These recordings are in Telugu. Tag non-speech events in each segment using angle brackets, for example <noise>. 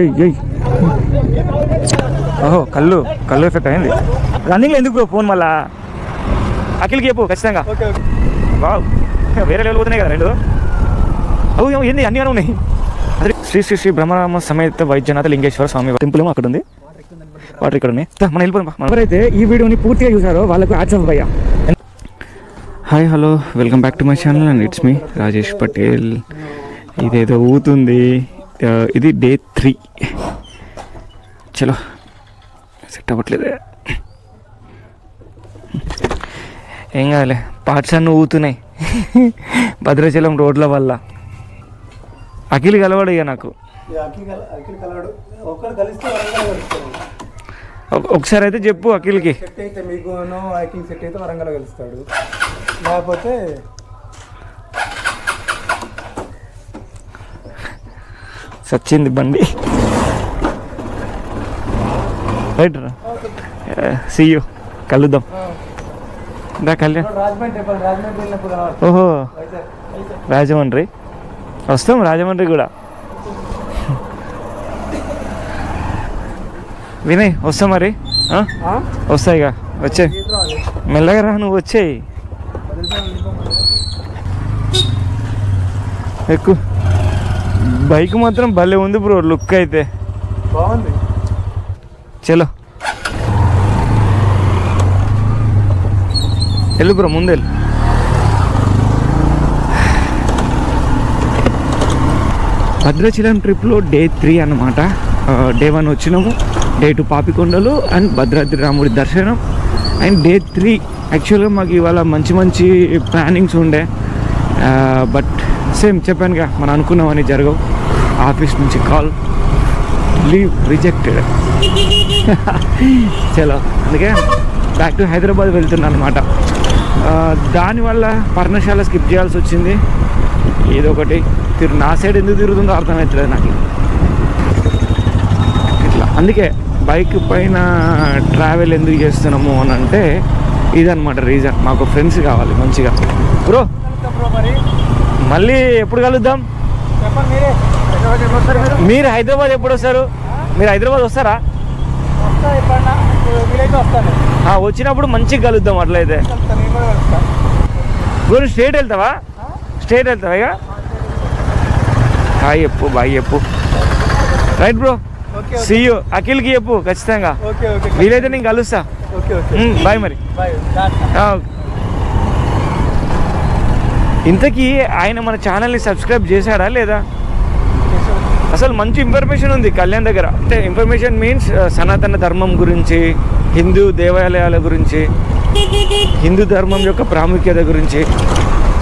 ఏయ్ ఏయ్. ఓహో కళ్ళు కళ్ళు ఎఫెక్ట్ అయింది. రన్నింగ్లో ఎందుకు ఫోన్ మళ్ళా? అఖిల్కి చెప్పు ఖచ్చితంగా. వావ్. వేరే లెవెల్ పోతున్నాయి కదా రెండు. అవు ఏంది అన్నీ ఉన్నాయి. అదే శ్రీ శ్రీ శ్రీ బ్రహ్మరామ సమేత వైద్యనాథ లింగేశ్వర స్వామి టెంపుల్ ఏమో అక్కడ ఉంది. వాటర్ ఇక్కడ ఉన్నాయి. మనం వెళ్ళిపోదాం ఎవరైతే ఈ వీడియోని పూర్తిగా చూసారో వాళ్ళకు యాడ్స్ భయ్య hi hello welcome back to my channel and it's me Rajesh Patel ఇదేదో ఊతుంది. ఇది డే త్రీ. చలో సెట్ అవ్వట్లేదే. ఏం కాదులే పార్ట్స్ అన్నీ ఊతున్నాయి భద్రాచలం రోడ్ల వల్ల. అఖిల్ కలవాడు ఇక నాకు. ఒకసారి అయితే చెప్పు అఖిల్కి. సెట్ అయితే మీకు అఖిల్ సెట్ అయితే వరంగల్ కలుస్తాడు. లేకపోతే సచ్చింది బండి. రైట్ రా. సీయూ కలుద్దాం. దా కళ్యాణ్. ఓహో. రాజమండ్రి. వస్తాం రాజమండ్రి కూడా. వినయ్ వస్తా మరి. ఆ? ఆ? వస్తాయి ఇక వచ్చే. మెల్లగా రా నువ్వు వచ్చేయి. ఎక్కువ బైక్ మాత్రం భలే ఉంది బ్రో లుక్ అయితే. బాగుంది. చలో. వెళ్ళు బ్రో ముందు వెళ్ళు భద్రాచలం ట్రిప్లో డే త్రీ అనమాట డే వన్ వచ్చినాము day two Papikondalu and Bhadradri రాముడి దర్శనం. అండ్ డే త్రీ యాక్చువల్గా మాకు ఇవాళ మంచి మంచి ప్లానింగ్స్ ఉండే. బట్ సేమ్ చెప్పానుగా మనం అనుకున్నామని జరగవు. ఆఫీస్ నుంచి కాల్ లీవ్ రిజెక్టెడ్ <laughs> చలో అందుకే బ్యాక్ టు హైదరాబాద్ వెళ్తున్నాను అనమాట దానివల్ల పర్ణశాల స్కిప్ చేయాల్సి వచ్చింది. ఏదో ఒకటి తిరు నా సైడ్ ఎందుకు తిరుగుతుందో అర్థమవుతుంది నాకు. ఇట్లా అందుకే బైక్ పైన ట్రావెల్ ఎందుకు చేస్తున్నాము అని అంటే ఇదనమాట రీజన్ మాకు ఫ్రెండ్స్ కావాలి మంచిగా. బ్రో మరి? మళ్ళీ ఎప్పుడు కలుద్దాం? చెప్పండి మీరే. హైదరాబాద్ ఎప్పుడు వస్తారు మీరు? హైదరాబాద్ వస్తారు? వచ్చినప్పుడు మంచిగా కలుద్దాం అట్లయితే. గురు స్ట్రేట్ వెళ్తావా? స్ట్రేట్ వెళ్తావా ఇక? హాయ్ చెప్పు బాయ్ చెప్పు. Right bro. Okay see you అఖిల్కి చెప్పు ఖచ్చితంగా. వీలైతే నేను కలుస్తా. బాయ్ మరి. ఇంతకీ ఆయన మన ఛానల్ని సబ్స్క్రైబ్ చేశాడా లేదా? అసలు మంచి ఇన్ఫర్మేషన్ ఉంది కళ్యాణ్ దగ్గర. అంటే ఇన్ఫర్మేషన్ మీన్స్ సనాతన ధర్మం గురించి హిందూ దేవాలయాల గురించి హిందూ ధర్మం యొక్క ప్రాముఖ్యత గురించి.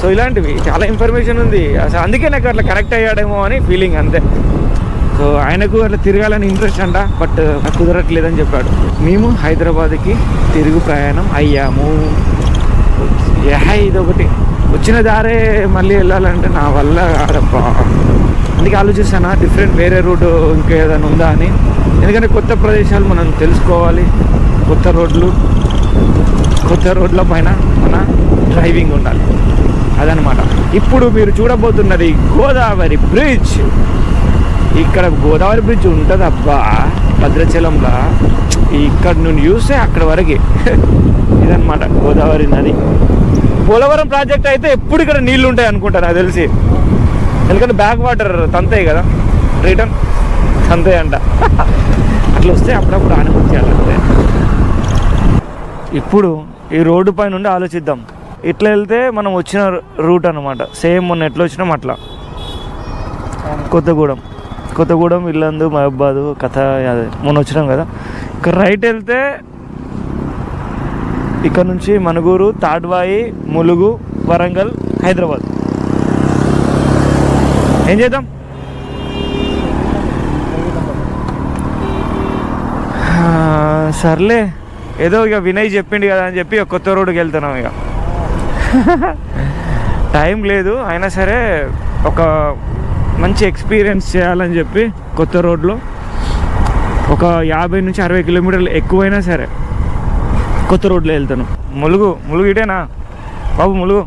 సో ఇలాంటివి చాలా ఇన్ఫర్మేషన్ ఉంది. అసలు అందుకే నాకు అట్లా కనెక్ట్ అయ్యాడేమో అని ఫీలింగ్ అంతే. సో ఆయనకు అట్లా తిరగాలని ఇంట్రెస్ట్ అంట బట్ కుదరట్లేదని చెప్పాడు. మేము హైదరాబాద్కి తిరుగు ప్రయాణం అయ్యాము. యా ఇది ఒకటి వచ్చిన దారే మళ్ళీ వెళ్ళాలంటే నా వల్ల కాదప్పా అందుకే ఆలోచిస్తాను డిఫరెంట్ వేరే రూట్ ఇంకా ఏదైనా ఉందా అని. ఎందుకంటే కొత్త ప్రదేశాలు మనం తెలుసుకోవాలి. కొత్త రోడ్లు కొత్త రోడ్ల పైన మన డ్రైవింగ్ ఉండాలి. అదనమాట ఇప్పుడు మీరు చూడబోతున్నది గోదావరి బ్రిడ్జ్ ఇక్కడ గోదావరి బ్రిడ్జ్ ఉంటుంది అబ్బా భద్రాచలంలో. ఇక్కడ నుండి చూస్తే అక్కడ వరకు. <laughs> ఇదనమాట గోదావరి నది. పోలవరం ప్రాజెక్ట్ అయితే ఎప్పుడు ఇక్కడ నీళ్ళు ఉంటాయి అనుకుంటా నాకు తెలిసి. ఎందుకంటే బ్యాక్ వాటర్ తంతే కదా రిటర్న్ తంతే అంట. అట్లా వస్తే అప్పుడప్పుడు అనుమతి ఇప్పుడు ఈ రోడ్డు పైన నుండి ఆలోచిద్దాం. ఇట్లా వెళ్తే మనం వచ్చిన రూట్ అనమాట సేమ్ మొన్న ఎట్లా వచ్చినాం అట్లా. కొత్తగూడెం. కొత్తగూడెం ఇల్లందు మహబాదు కథ అదే మొన్న వచ్చినాం కదా. ఇక్కడ రైట్ వెళ్తే ఇక్కడ నుంచి మనుగూరు తాడ్వాయి ములుగు వరంగల్ హైదరాబాద్. ఏం చేద్దాం? సర్లే. ఏదో ఇక వినయ్ చెప్పిండు కదా అని చెప్పి కొత్త రోడ్డుకి వెళ్తున్నాం ఇక. టైం లేదు అయినా సరే ఒక మంచి ఎక్స్పీరియన్స్ చేయాలని చెప్పి కొత్త రోడ్లో ఒక యాభై నుంచి అరవై కిలోమీటర్లు ఎక్కువైనా సరే. కొత్త రోడ్లో వెళ్తాను. ములుగు ములుగు ఇటేనా? బాబు ములుగు.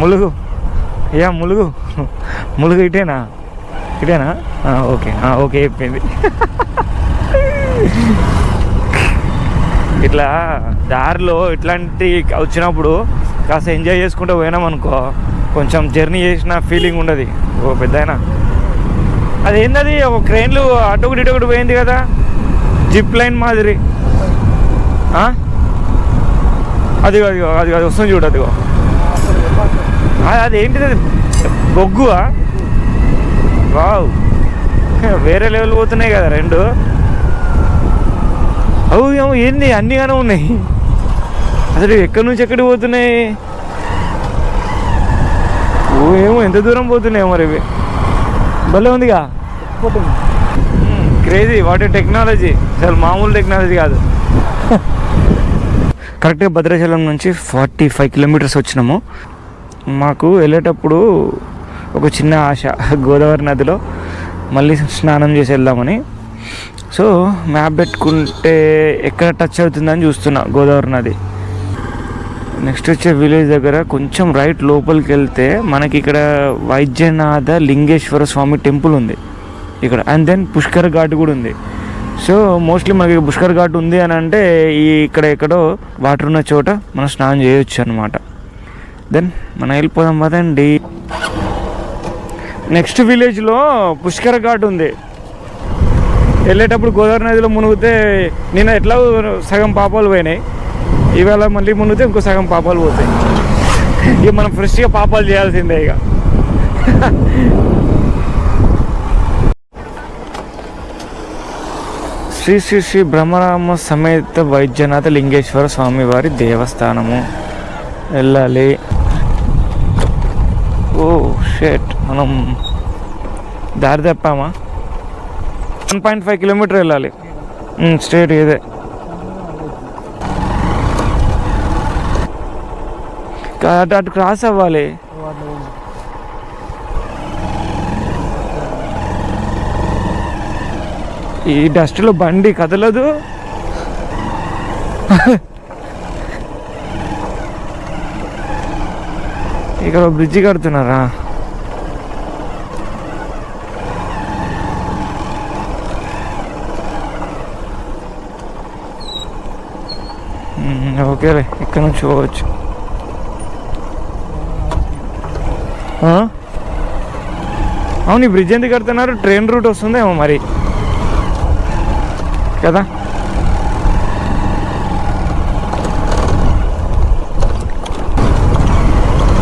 ములుగు. యా ములుగు. ములుగు ఇటేనా? ఇటేనా? ఓకే. ఓకే చెప్పింది ఇట్లా దారిలో ఇట్లాంటి వచ్చినప్పుడు కాస్త ఎంజాయ్ చేసుకుంటూ పోయినామనుకో కొంచెం జర్నీ చేసిన ఫీలింగ్ ఉండదు. ఓ పెద్ద అదేందది? ఒక క్రెయిన్లు అటు ఒకటి ఇటు ఒకటి పోయింది కదా. జిప్ లైన్ మాదిరి. అదిగో అదిగో అది అది వస్తుంది చూడు అదిగో. అది బొగ్గువా? వావ్. వేరే లెవెల్ పోతున్నాయి కదా రెండు. అవు ఏమో ఏంది? అన్నిగానే ఉన్నాయి. అసలు ఎక్కడి నుంచి ఎక్కడికి పోతున్నాయి? ఓ ఏమో ఎంత దూరం పోతున్నాయి మరి ఇవి. భలే ఉందిగా. క్రేజీ వాట్ టెక్నాలజీ అసలు మామూలు టెక్నాలజీ కాదు. <laughs> కరెక్ట్గా భద్రాచలం నుంచి ఫార్టీ ఫైవ్ కిలోమీటర్స్ వచ్చినాము. మాకు వెళ్ళేటప్పుడు ఒక చిన్న ఆశ గోదావరి నదిలో మళ్ళీ స్నానం చేసి వెళ్దామని. సో మ్యాప్ పెట్టుకుంటే ఎక్కడ టచ్ అవుతుందని చూస్తున్నా గోదావరి నది. నెక్స్ట్ వచ్చే విలేజ్ దగ్గర కొంచెం రైట్ లోపలికి వెళ్తే మనకి ఇక్కడ వైద్యనాథ లింగేశ్వర స్వామి టెంపుల్ ఉంది. ఇక్కడ. అండ్ దెన్ పుష్కర్ ఘాట్ కూడా ఉంది. సో మోస్ట్లీ మనకి పుష్కర్ ఘాట్ ఉంది అని అంటే ఈ ఇక్కడ ఎక్కడో వాటర్ ఉన్న చోట మనం స్నానం చేయొచ్చు అనమాట దెన్ మనం వెళ్ళిపోదాం పదండి. నెక్స్ట్ విలేజ్లో పుష్కర ఘాట్ ఉంది. వెళ్ళేటప్పుడు గోదావరి నదిలో మునిగితే నేను ఎట్లా సగం పాపాలు పోయినాయి. ఇవాళ మళ్ళీ మునిగితే ఇంకో సగం పాపాలు పోతాయి. ఇక మనం ఫ్రెష్గా పాపాలు చేయాల్సిందే ఇక. శ్రీ శ్రీ శ్రీ బ్రహ్మరామ సమేత వైద్యనాథ లింగేశ్వర స్వామివారి దేవస్థానము. వెళ్ళాలి. ఓ షేట్. మనం దారి తప్పామా? వన్ పాయింట్ ఫైవ్ కిలోమీటర్ వెళ్ళాలి. స్ట్రేట్ ఇదే. కా- అటు అటు క్రాస్ అవ్వాలి. ఈ డస్ట్లో బండి కదలదు. ఇక్కడ బ్రిడ్జి కడుతున్నారా? ఓకేలే ఇక్కడ నుంచి పోవచ్చు. అవును ఈ బ్రిడ్జ్ ఎందుకు కడుతున్నారు? ట్రైన్ రూట్ వస్తుందేమో మరి. కదా?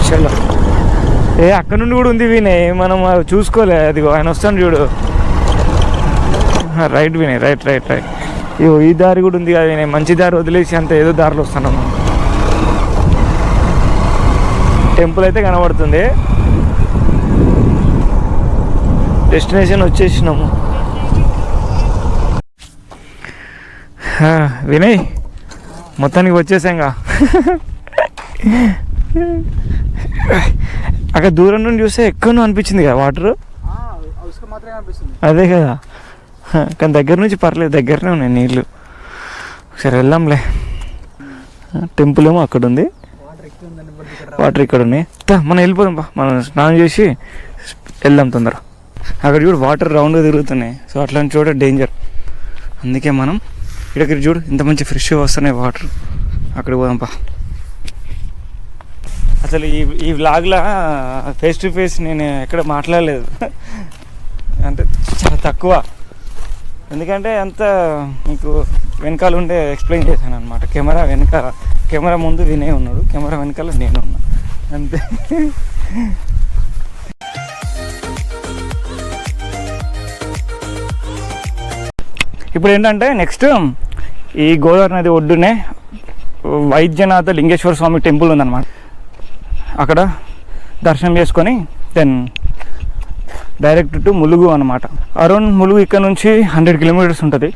చలో ఏ అక్కడ నుండి కూడా ఉంది వినయ్ మనం అది చూసుకోలే. అదిగో ఆయన వస్తాను చూడు. Right Vinay right right right. ఇగో ఈ దారి కూడా ఉంది కదా వినయ్ మంచి దారి వదిలేసి అంత ఏదో దారిలో వస్తున్నాం టెంపుల్ అయితే కనబడుతుంది. డెస్టినేషన్ వచ్చేసినాము. వినయ్ మొత్తానికి వచ్చేసాంగా. అక్కడ దూరం నుండి చూస్తే ఎక్కడో అనిపించింది కదా వాటర్? అదే కదా. కానీ దగ్గర నుంచి పర్లేదు దగ్గరనే ఉన్నాయి నీళ్ళు సరే వెళ్దాంలే. టెంపుల్ ఏమో అక్కడ ఉంది. వాటర్ ఇక్కడ ఉన్నాయి. మనం వెళ్ళిపోదాం బా మనం స్నానం చేసి వెళ్దాం తొందర అక్కడ చూడు వాటర్ రౌండ్గా తిరుగుతున్నాయి. సో అట్లాంటి చోట డేంజర్ అందుకే మనం ఇక్కడ చూడు ఇంత మంచి ఫ్రెష్ వస్తున్నాయి వాటర్ అక్కడికి పోదాంపా అసలు ఈ ఈ వ్లాగ్లా ఫేస్ టు ఫేస్ నేను ఎక్కడ మాట్లాడలేదు. అంటే చాలా తక్కువ. ఎందుకంటే అంత మీకు వెనకాల ఉండే ఎక్స్ప్లెయిన్ చేశాను అనమాట కెమెరా వెనకాల కెమెరా ముందు వినే ఉన్నాడు కెమెరా వెనకాల నేను ఉన్నా. అంతే. ఇప్పుడు ఏంటంటే నెక్స్ట్ ఈ గోదావరి నది ఒడ్డునే వైద్యనాథ లింగేశ్వర స్వామి టెంపుల్ ఉందన్నమాట. అక్కడ దర్శనం చేసుకొని దెన్ డైరెక్ట్ టు ములుగు అనమాట అరౌండ్ ములుగు ఇక్కడ నుంచి హండ్రెడ్ కిలోమీటర్స్ ఉంటుంది.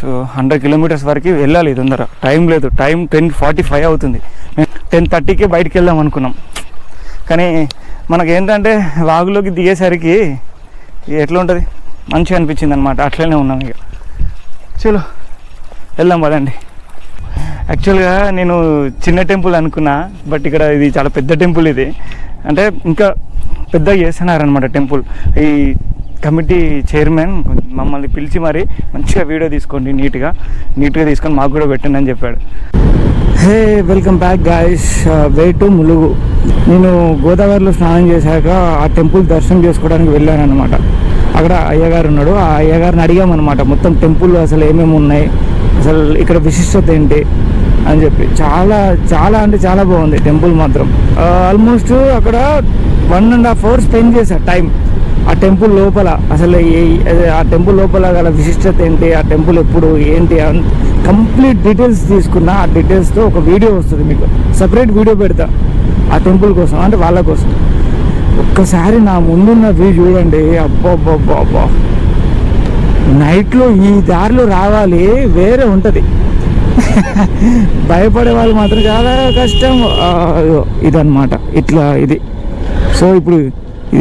సో హండ్రెడ్ కిలోమీటర్స్ వరకు వెళ్ళాలి తొందర. టైం లేదు. టైం టెన్ ఫార్టీ ఫైవ్ అవుతుంది. మేము టెన్ థర్టీకే బయటికి వెళ్దాం అనుకున్నాం. కానీ మనకి ఏంటంటే వాగులోకి దిగేసరికి ఎట్లా ఉంటుంది? మంచిగా అనిపించింది అనమాట అట్లనే ఉన్నాం ఇక. చలో. వెళ్దాం పదండి. యాక్చువల్గా నేను చిన్న టెంపుల్ అనుకున్నా బట్ ఇక్కడ ఇది చాలా పెద్ద టెంపుల్ ఇది. అంటే ఇంకా పెద్దగా చేస్తున్నారనమాట టెంపుల్. ఈ కమిటీ చైర్మన్ మమ్మల్ని పిలిచి మరి మంచిగా వీడియో తీసుకోండి నీట్గా. నీట్గా తీసుకొని మాకు కూడా పెట్టండి అని చెప్పాడు. Hey welcome back guys. Way to Mulugu. నేను గోదావరిలో స్నానం చేశాక ఆ టెంపుల్ దర్శనం చేసుకోవడానికి వెళ్ళాను అనమాట అక్కడ అయ్యగారు ఉన్నాడు. ఆ అయ్యగారిని అడిగామన్నమాట. మొత్తం టెంపుల్ అసలు ఏమేమి ఉన్నాయి? అసలు ఇక్కడ విశిష్టత ఏంటి అని చెప్పి. చాలా చాలా అంటే చాలా బాగుంది టెంపుల్ మాత్రం. ఆల్మోస్ట్ అక్కడ one and half hour spend చేశా టైం. ఆ టెంపుల్ లోపల అసలు ఏ- అదే ఆ టెంపుల్ లోపల గల విశిష్టత ఏంటి ఆ టెంపుల్ ఎప్పుడు ఏంటి కంప్లీట్ డీటెయిల్స్ తీసుకున్న ఆ డీటెయిల్స్తో ఒక వీడియో వస్తుంది మీకు. సపరేట్ వీడియో పెడతా. ఆ టెంపుల్ కోసం అంటే వాళ్ళ కోసం. ఒక్కసారి నా ముందున్న వ్యూ చూడండి. అబ్బా నైట్లో ఈ దారిలో రావాలి వేరే ఉంటుంది. <laughs> భయపడే వాళ్ళు మాత్రం చాలా కష్టం. ఆ, ఇదన్నమాట. ఇట్లా ఇది. సో ఇప్పుడు ఇది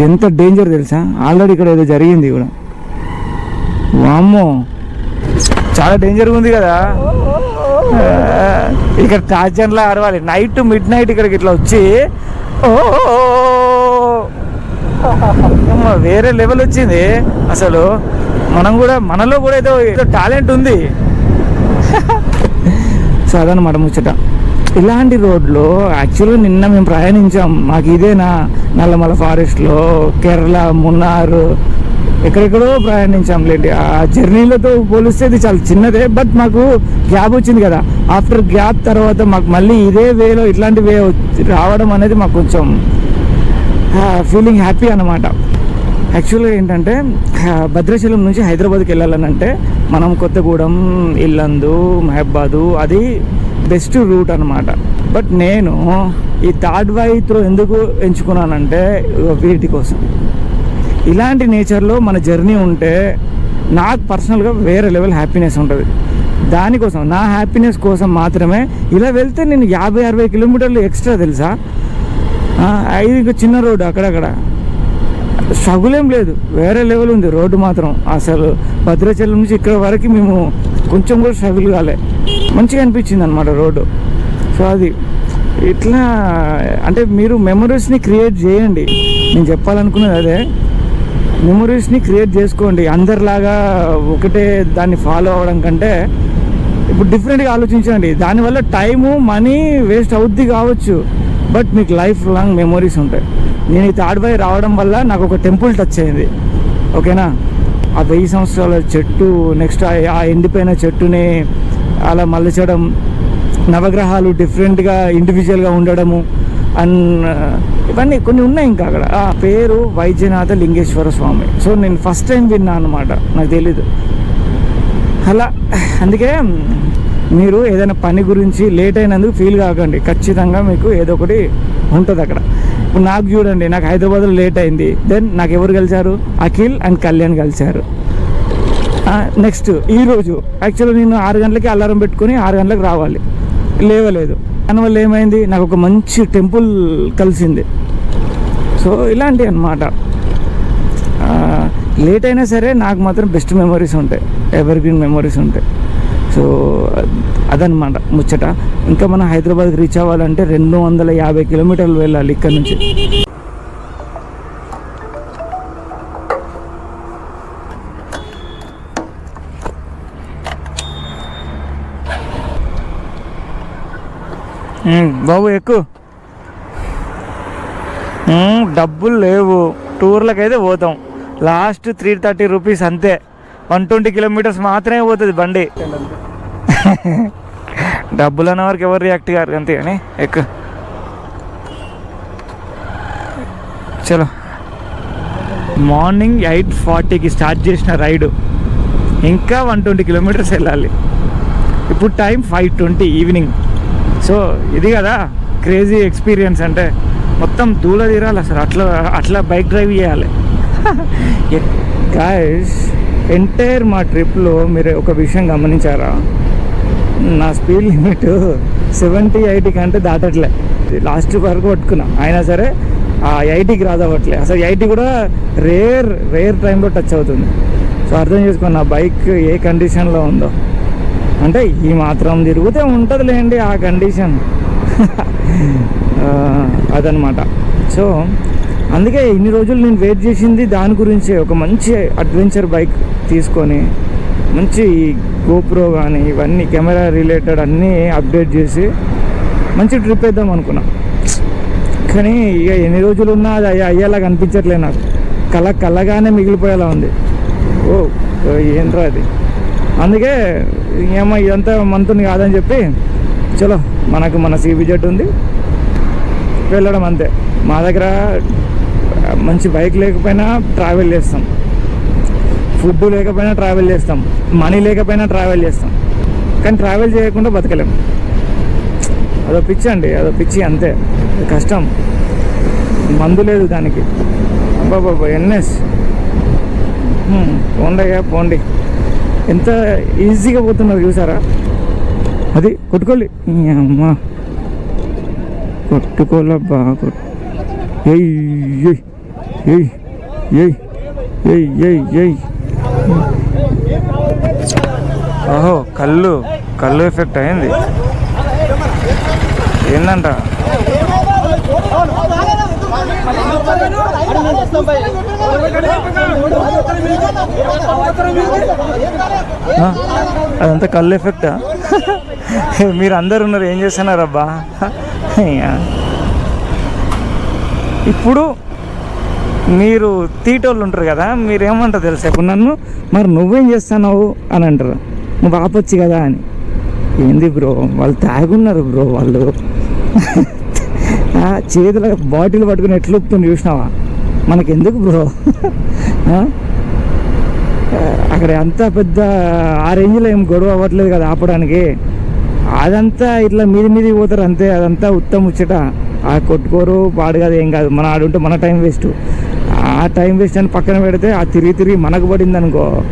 ఎంత డేంజర్ తెలుసా? ఆల్రెడీ ఇక్కడ ఏదో జరిగింది కూడా. వామ్మో. చాలా డేంజర్గా ఉంది కదా. ఇక్కడ టార్జన్లా అరవాలి. నైట్ మిడ్ నైట్ ఇక్కడికి ఇట్లా వచ్చి ఓ అమ్మ, వేరే లెవెల్ వచ్చింది. అసలు మనం కూడా మనలో కూడా ఏదో ఏదో టాలెంట్ ఉంది. సాధారణ అదనమాట ముచ్చట. ఇలాంటి రోడ్లో యాక్చువల్గా నిన్న మేము ప్రయాణించాం. మాకు ఇదేనా? నల్లమల ఫారెస్ట్లో కేరళ మున్నార్ ఎక్కడెక్కడో ప్రయాణించాం లేండి. ఆ జర్నీలతో పోలిస్తే ఇది చాలా చిన్నదే బట్ మాకు గ్యాప్ వచ్చింది కదా. ఆఫ్టర్ గ్యాప్ తర్వాత మాకు మళ్ళీ ఇదే వేలో ఇట్లాంటి వే వచ్చి- రావడం అనేది మాకు కొంచెం ఫీలింగ్ హ్యాపీ అనమాట యాక్చువల్గా ఏంటంటే భద్రాచలం నుంచి హైదరాబాద్కి వెళ్ళాలనంటే మనం కొత్తగూడెం ఇల్లందు మహబాదు అది బెస్ట్ రూట్ అనమాట బట్ నేను ఈ థర్డ్ వైత్రో ఎందుకు ఎంచుకున్నానంటే వీటి కోసం ఇలాంటి నేచర్లో మన జర్నీ ఉంటే నాకు పర్సనల్గా వేరే లెవెల్ హ్యాపీనెస్ ఉంటుంది. దానికోసం నా హ్యాపీనెస్ కోసం మాత్రమే ఇలా వెళ్తే నేను యాభై అరవై కిలోమీటర్లు ఎక్స్ట్రా తెలుసా? ఇది ఇంకా చిన్న రోడ్డు అక్కడక్కడ. సగులేం లేదు. వేరే లెవెల్ ఉంది రోడ్డు మాత్రం. అసలు భద్రాచలం నుంచి ఇక్కడ వరకు మేము కొంచెం కూడా సగులు కాలే. మంచిగా అనిపించింది అనమాట రోడ్డు. సో అది ఇట్లా అంటే మీరు మెమరీస్ని క్రియేట్ చేయండి. నేను చెప్పాలనుకున్నది అదే. మెమరీస్ని క్రియేట్ చేసుకోండి. అందరిలాగా ఒకటే దాన్ని ఫాలో అవ్వడం కంటే ఇప్పుడు డిఫరెంట్గా ఆలోచించండి. దానివల్ల టైము మనీ వేస్ట్ అవుద్ది కావచ్చు. బట్ మీకు లైఫ్ లాంగ్ మెమరీస్ ఉంటాయి. నేను ఈ థర్డ్ రావడం వల్ల నాకు ఒక టెంపుల్ టచ్ అయింది. ఓకేనా? ఆ వెయ్యి సంవత్సరాల చెట్టు నెక్స్ట్ ఆ ఎండిపోయిన చెట్టుని అలా మలచడం నవగ్రహాలు డిఫరెంట్గా ఇండివిజువల్గా ఉండడము అండ్ uh, ఇవన్నీ కొన్ని ఉన్నాయి ఇంకా అక్కడ. ఆ పేరు వైద్యనాథ లింగేశ్వర స్వామి. సో నేను ఫస్ట్ టైం విన్నా అనమాట నాకు తెలీదు. అలా అందుకే మీరు ఏదైనా పని గురించి లేట్ అయినందుకు ఫీల్ కాకండి. ఖచ్చితంగా మీకు ఏదో ఒకటి ఉంటుంది అక్కడ. ఇప్పుడు నాకు చూడండి నాకు హైదరాబాద్లో లేట్ అయింది. దెన్ నాకు ఎవరు కలిశారు? అఖిల్ అండ్ కళ్యాణ్ కలిశారు. నెక్స్ట్ ఈరోజు యాక్చువల్లీ నేను ఆరు గంటలకి అలారం పెట్టుకొని ఆరు గంటలకు రావాలి. లేవలేదు. దానివల్ల ఏమైంది? నాకు ఒక మంచి టెంపుల్ కలిసింది. సో ఇలాంటివి అన్నమాట. లేట్ అయినా సరే నాకు మాత్రం బెస్ట్ మెమరీస్ ఉంటాయి. ఎవర్ గ్రీన్ మెమరీస్ ఉంటాయి. సో అదనమాట ముచ్చట. ఇంకా మనం హైదరాబాద్కి రీచ్ అవ్వాలంటే రెండు వందల యాభై కిలోమీటర్లు వెళ్ళాలి ఇక్కడ నుంచి. బాబు ఎక్కువ డబ్బులు లేవు. టూర్లకైతే పోతాం. లాస్ట్ త్రీ థర్టీ రూపీస్ అంతే. వన్ ట్వంటీ కిలోమీటర్స్ మాత్రమే పోతుంది బండి. డబ్బులు అన్న వరకు ఎవరు రియాక్ట్ కారు అంతే కానీ ఎక్కువ చలో. మార్నింగ్ ఎయిట్ ఫార్టీకి స్టార్ట్ చేసిన రైడు. ఇంకా వన్ ట్వంటీ కిలోమీటర్స్ వెళ్ళాలి. ఇప్పుడు time five twenty evening. So ఇది కదా క్రేజీ ఎక్స్పీరియన్స్ అంటే మొత్తం దూల తీరాలి అసలు. అట్లా అట్లా బైక్ డ్రైవ్ చేయాలి. <laughs> గాయస్ ఎంటైర్ మా ట్రిప్లో మీరు ఒక విషయం గమనించారా? నా స్పీడ్ లిమిట్ సెవెంటీ ఎయిటీ కంటే దాటట్లే. లాస్ట్ వరకు పట్టుకున్నా. అయినా సరే ఆ ఎయిటీకి రాదవట్లే అసలు ఎయిటీ కూడా రేర్ రేర్ టైంలో టచ్ అవుతుంది. సో అర్థం చేసుకోండి నా బైక్ ఏ కండిషన్లో ఉందో. అంటే ఈ మాత్రం తిరిగితే ఉంటుందిలేండి ఆ కండిషన్ <laughs> అదనమాట. సో అందుకే ఇన్ని రోజులు నేను వెయిట్ చేసింది దాని గురించే. ఒక మంచి అడ్వెంచర్ బైక్ తీసుకొని మంచి గోప్రో కానీ ఇవన్నీ కెమెరా రిలేటెడ్ అన్నీ అప్డేట్ చేసి మంచి ట్రిప్ వేద్దాం అనుకున్నా. కానీ ఇక ఎన్ని రోజులు ఉన్నా అది అయ్యే- అయ్యేలాగా అనిపించట్లేదు నాకు. కళ కళ్ళగానే మిగిలిపోయేలా ఉంది. ఓ ఏంట్రా అది? అందుకే ఏమో ఇదంతా మంతుని కాదని చెప్పి చలో మనకు మన సీబీ జెట్ ఉంది. వెళ్ళడం అంతే. మా దగ్గర మంచి బైక్ లేకపోయినా ట్రావెల్ చేస్తాం. ఫుడ్ లేకపోయినా ట్రావెల్ చేస్తాం. మనీ లేకపోయినా ట్రావెల్ చేస్తాం. కానీ ట్రావెల్ చేయకుండా బతకలేం. అదో పిచ్చి అండి అదో పిచ్చి అంతే. కష్టం. మందు లేదు దానికి. అబ్బాబాబా ఎన్ఎస్. పోండయ్యా పోండి ఎంత ఈజీగా పోతున్నారు చూసారా? అది కొట్టుకోలి అమ్మ. కొట్టుకోలబ్బా కొట్టు ఏయ్ ఏయ్ ఏయ్ ఏయ్ ఏయ్. ఓహో కళ్ళు కళ్ళు ఎఫెక్ట్ అయింది. ఏందంట? అదంతా కళ్ళు ఎఫెక్టా మీరు అందరు ఉన్నారు ఏం చేస్తున్నారబ్బా? ఇప్పుడు మీరు తీటోళ్ళు ఉంటారు కదా మీరు ఏమంటారు తెలుసా? ఇప్పుడు నన్ను మరి నువ్వేం చేస్తున్నావు అని అంటారు. నువ్వు ఆపొచ్చు కదా అని. ఏంది బ్రో వాళ్ళు తాగున్నారు బ్రో వాళ్ళు. చేతుల చేతిలో బాటిల్ పట్టుకుని ఎట్లా ఉప్పుతుంది చూసినావా? మనకెందుకు బ్రో? అక్కడ అంత పెద్ద ఆ రేంజ్లో ఏం గొడవ అవ్వట్లేదు కదా ఆపడానికి. అదంతా ఇట్లా మీది మీది పోతారు అంతే అదంతా ఉత్తమ ముచ్చట. ఆ కొట్టుకోరు పాడు కాదు ఏం కాదు. మన ఆడుంటే మన టైం వేస్ట్. ఆ టైం వేస్ట్ అని పక్కన పెడితే ఆ తిరిగి తిరిగి మనకు పడింది అనుకో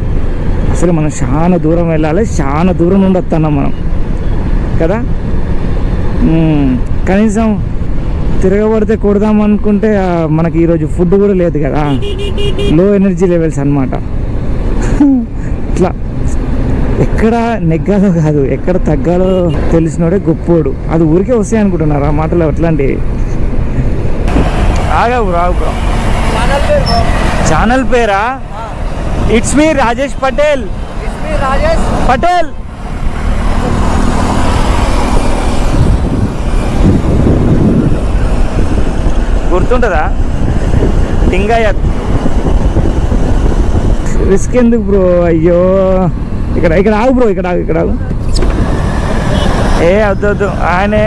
అసలు మనం చాలా దూరం వెళ్ళాలి చాలా దూరం నుండి మనం. కదా? కనీసం తిరగబడితే కొడదాం అనుకుంటే మనకి ఈరోజు ఫుడ్ కూడా లేదు కదా. లో ఎనర్జీ లెవెల్స్ అన్నమాట. ఇట్లా ఎక్కడ నెగ్గాలో కాదు ఎక్కడ తగ్గాలో తెలిసినోడే గొప్పోడు. అది ఊరికే వస్తాయి అనుకుంటున్నారు? ఆ మాటలు అట్లాంటి రాగా రావు ఛానల్ పేరా ఇట్స్ మీ రాజేష్ పటేల్ రాజేష్ పటేల్ గుర్తుంటుందా? లింగాయత్ రిస్క్ ఎందుకు బ్రో అయ్యో. ఇక్కడ ఇక్కడ ఆగు బ్రో ఇక్కడ ఆగు ఇక్కడ ఆగు. ఏ వద్దు వద్దు. ఆయనే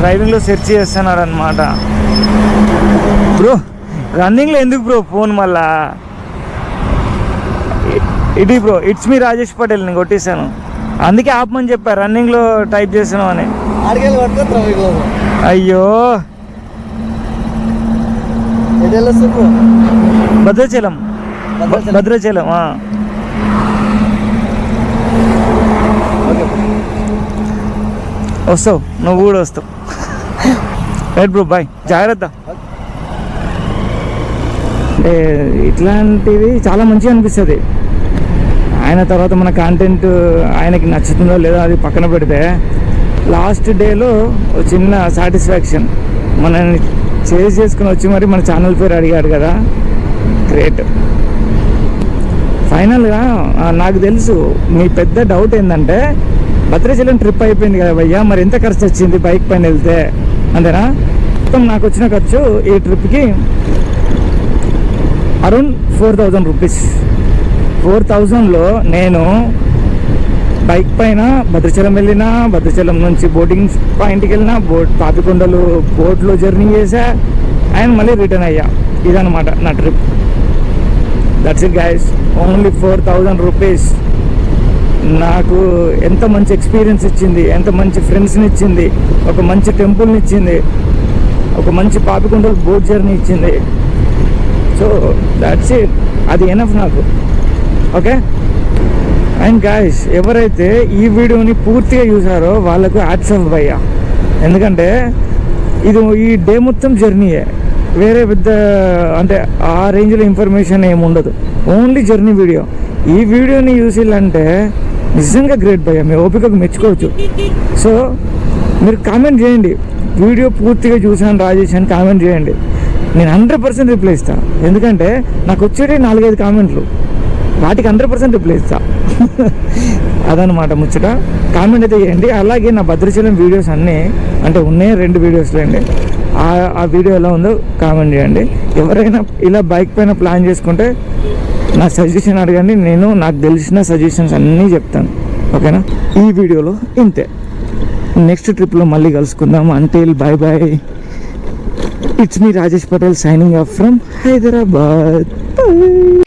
డ్రైవింగ్లో సెర్చ్ చేస్తున్నాడు అనమాట బ్రో రన్నింగ్లో ఎందుకు బ్రో ఫోన్ మళ్ళా? ఇది bro it's me Rajesh Patel నేను కొట్టేశాను. అందుకే ఆపమని చెప్పా రన్నింగ్లో టైప్ చేసాను అని. అయ్యో. భద్రాచలం. భద్రాచలం. వస్తావు నువ్వు కూడా వస్తావు. <laughs> Right bro bye. జాగ్రత్త. అంటే ఇట్లాంటివి చాలా మంచిగా అనిపిస్తుంది. ఆయన తర్వాత మన కాంటెంట్ ఆయనకి నచ్చుతుందో లేదో అది పక్కన పెడితే లాస్ట్ డేలో ఒక చిన్న సాటిస్ఫాక్షన్ మనల్ని చేసి చేసుకుని వచ్చి మరి మన ఛానల్ పేరు అడిగాడు కదా. గ్రేట్ ఫైనల్గా నాకు తెలుసు మీ పెద్ద డౌట్ ఏంటంటే భద్రాచలం ట్రిప్ అయిపోయింది కదా భయ్యా మరి ఎంత ఖర్చు వచ్చింది బైక్ పైన వెళ్తే? అంతేనా? మొత్తం నాకు వచ్చిన ఖర్చు ఈ ట్రిప్కి around four thousand rupees. Four థౌజండ్లో నేను బైక్ పైన భద్రాచలం వెళ్ళినా భద్రాచలం నుంచి బోటింగ్ పాయింట్కి వెళ్ళినా బోట్ పాపికొండలు బోట్లో జర్నీ చేసా అండ్ మళ్ళీ రిటర్న్ అయ్యా. ఇదనమాట నా trip. That's it guys only four thousand rupees. నాకు ఎంత మంచి ఎక్స్పీరియన్స్ ఇచ్చింది ఎంత మంచి ఫ్రెండ్స్ని ఇచ్చింది ఒక మంచి టెంపుల్ని ఇచ్చింది ఒక మంచి పాపికొండలు బోట్ జర్నీ ఇచ్చింది. సో దాట్స్ ఇట్ అది ఎనఫ్ నాకు. ఓకే అండ్ గాయస్ ఎవరైతే ఈ వీడియోని పూర్తిగా చూసారో వాళ్ళకు హ్యాట్స్ ఆఫ్ భయ్యా. ఎందుకంటే ఇది ఈ డే మొత్తం జర్నీయే. వేరే పెద్ద అంటే ఆ రేంజ్లో ఇన్ఫర్మేషన్ ఏమి ఉండదు. Only journey video. ఈ వీడియోని చూసిల్లంటే నిజంగా గ్రేట్ భయ్య. మీ ఓపికకు మెచ్చుకోవచ్చు. సో మీరు కామెంట్ చేయండి. వీడియో పూర్తిగా చూసాను రాజేష్ అని కామెంట్ చేయండి. నేను హండ్రెడ్ పర్సెంట్ రిప్లై ఇస్తా. ఎందుకంటే నాకు వచ్చేటి నాలుగైదు కామెంట్లు. వాటికి హండ్రెడ్ పర్సెంట్ రిప్లై ఇస్తా. <laughs> అదనమాట ముచ్చట. కామెంట్ అయితే చేయండి అలాగే నా భద్రాచలం వీడియోస్ అన్నీ అంటే ఉన్నాయి రెండు వీడియోస్లో అండి. ఆ ఆ వీడియో ఎలా ఉందో కామెంట్ చేయండి. ఎవరైనా ఇలా బైక్ పైన ప్లాన్ చేసుకుంటే నా సజెషన్ అడగండి. నేను నాకు తెలిసిన సజెషన్స్ అన్నీ చెప్తాను. ఓకేనా? ఈ వీడియోలో ఇంతే. నెక్స్ట్ ట్రిప్లో మళ్ళీ కలుసుకుందాం. Bye bye It's me Rajesh Patel signing off from Hyderabad. Bye.